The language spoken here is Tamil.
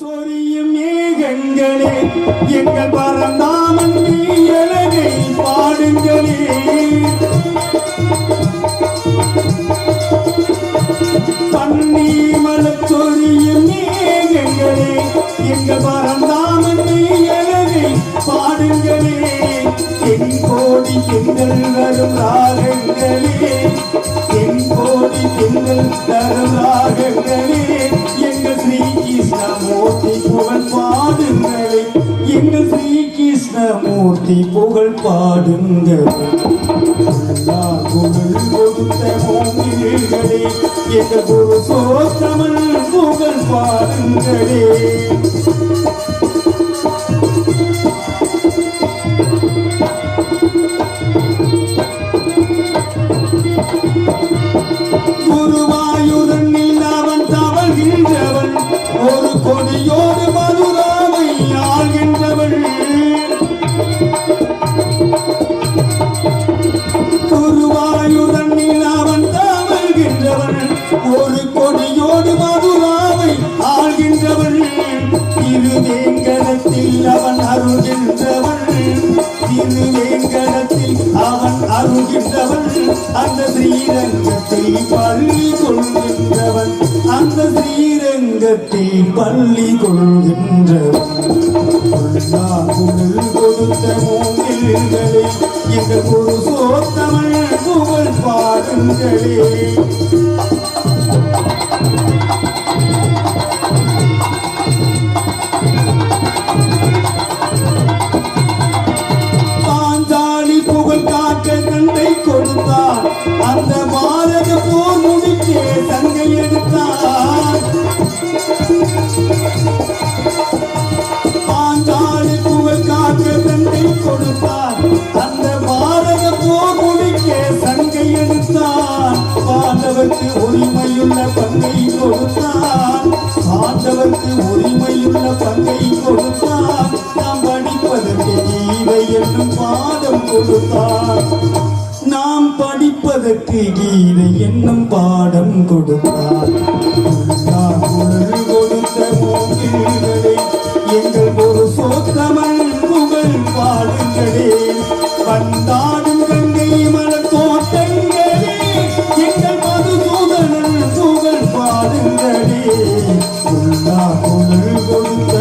சொரியும் ஏகங்களே எங்கள் பரந்தாமன் அழகை பாடுங்களே. பன்னீமல சொரியும் ஏகங்களே எங்கள் பரந்தாமன் அழகை பாடுங்களே. என் கோடி எங்கள் வரும் ராகங்களே என் கோடி எங்கள் தரும் ராகங்களே. ஸ்ரீ கிருஷ்ணமூர்த்தி புகழ் பாடுங்களே புகழ் கொடுத்த மோகிகளே எங்கள் குரு சோத்தமன் புகழ் பாடுங்களே குருவாயூரனில் அருகின்றவன் அந்த ஸ்ரீரங்கத்தில் பள்ளி கொள்கின்றவன் அந்த ஸ்ரீரங்கத்தில் பள்ளி கொள்கின்றவன் கொடுத்த மூங்கில்களே எங்கள் ஒரு சோத்தமிழ் புகழ் பாடுங்களே நமக்கு உரிமையுள்ள பங்கை கொடுத்தார். நாம் படிப்பதற்கு கீதை என்னும் பாடம் கொடுத்தார். நாம் படிப்பதற்கு கீதை என்னும் பாடம் கொடுத்தார். கொடுத்த போக்குகளே எங்கள் ஒரு சோத்தமிழ் புகழ் பாடுங்களே. வந்தார் I'm